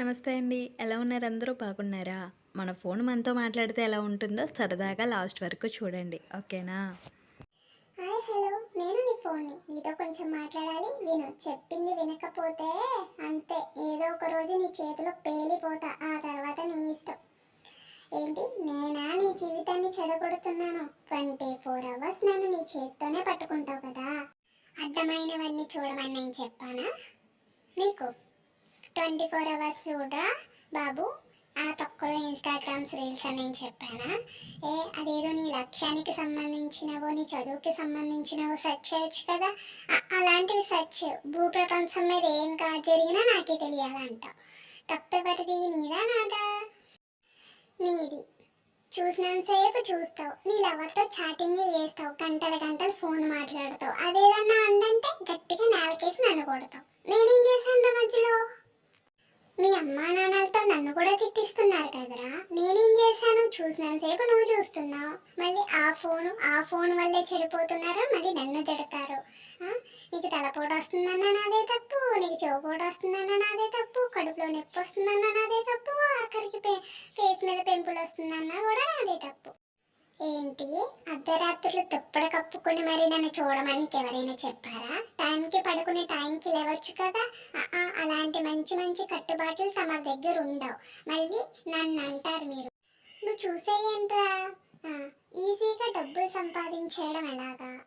నమస్తే అండి. ఎలా ఉన్నారు? అందరూ బాగున్నారా? మన ఫోన్ మనతో మాట్లాడితే ఎలా ఉంటుందో సరదాగా లాస్ట్ వరకు చూడండి. ఓకేనా? Hi hello. నేను నీ ఫోన్ని. నీతో కొంచెం మాట్లాడాలి. విను చెప్పింది వినకపోతే అంతే. ఏదో ఒక రోజు నీ చేతిలో పేలిపోతా. ఆ తర్వాత నీ ఇష్టం. ఏంటి? నేనా? నీ జీవితాన్ని చెడగొడుతున్నాను. ట్వంటీ ఫోర్ అవర్స్ నన్ను నీ చేత్తోనే పట్టుకుంటావు కదా. అడ్డమైనవన్నీ చూడమని నేను చెప్పానా? నీకు? ట్వంటీ ఫోర్ అవర్స్ చూడరా బాబు? ఆ తొక్కలో ఇన్స్టాగ్రామ్స్ రీల్స్ అని నేను చెప్పానా? ఏ అదేదో నీ లక్ష్యానికి సంబంధించినవో నీ చదువుకి సంబంధించినవో సెర్చ్ చేయొచ్చు కదా. అలాంటివి సెర్చ్ చేయు. భూప్రపంచం మీద ఏం కా జరిగినా నాకే తెలియాలంటావు తప్పెవరిది? నీదా నాదా? నీది. చూసినంతసేపు చూస్తావు. నీ లవర్తో చాటింగ్ చేస్తావు. గంటల గంటలు ఫోన్ మాట్లాడతావు. అదేదన్నా అందంటే గట్టిగా నేలకేసి నన్ను కొడతావు నేనేం చేశాను రా మధ్యలో మీ అమ్మా నాన్నలతో నన్ను కూడా తిట్టిస్తున్నారు కదరా? నేనేం చేశాను? చూసినంతసేపు నువ్వు చూస్తున్నావు. మళ్ళీ ఆ ఫోను ఆ ఫోన్ వల్లే చెడిపోతున్నారు మళ్ళీ నన్ను తిడతారు. నీకు తలపోటు వస్తుందన్న నాదే తప్పు నీకు చెవుపోటు వస్తుందన్న నాదే తప్పు కడుపులో నొప్పి వస్తుందన్న నాదే తప్పు ఆఖరికి ఫేస్ మీద పెంపులు వస్తుందన్న కూడా ఏంటి? అర్ధరాత్రులు తుప్పడ కప్పుకొని మరి నన్ను చూడమని ఎవరైనా చెప్పారా? టైంకి పడుకునే టైంకి లేవచ్చు కదా. అలాంటి మంచి మంచి కట్టుబాట్లు తమ దగ్గర ఉండవు. మళ్ళీ నన్ను అంటారు మీరు. నువ్వు చూసేయంట్రా. ఈజీగా డబ్బులు సంపాదించేయడం ఎలాగా?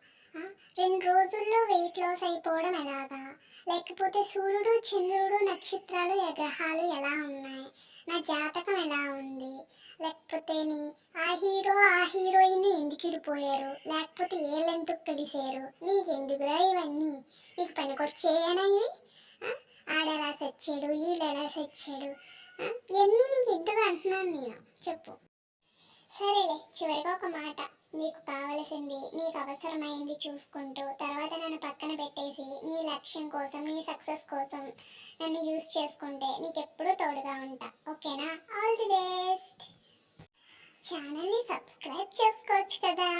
రెండు రోజుల్లో వెయిట్ లాస్ అయిపోవడం ఎలాగా? లేకపోతే సూర్యుడు చంద్రుడు నక్షత్రాలు ఏ గ్రహాలు ఎలా ఉన్నాయి? నా జాతకం ఎలా లేకపోతేని లేకపోతే నీ ఆ హీరో ఆ హీరోయిన్ ఎందుకిడిపోయారు లేకపోతే ఏ లెంత్ కలిసారు నీకెందుకురా ఇవన్నీ? నీకు పనికొచ్చేయనా ఇవి? ఆ? ఆడెలా సెచ్చాడు వీళ్ళెలా సచ్చాడు. ఇవన్నీ నీకు ఎందుకు అంటున్నాను నేను? చెప్పు. సరేలే చివరిగా ఒక మాట. నీకు కావలసింది నీకు అవసరమైంది చూసుకుంటూ తర్వాత నన్ను పక్కన పెట్టేసి నీ లక్ష్యం కోసం నీ సక్సెస్ కోసం నన్ను యూస్ చేసుకుంటే నీకు ఎప్పుడూ తోడుగా ఉంటా. ఓకేనా? ఆల్ ది బెస్ట్ ఛానల్ని సబ్స్క్రైబ్ చేసుకోవచ్చు కదా.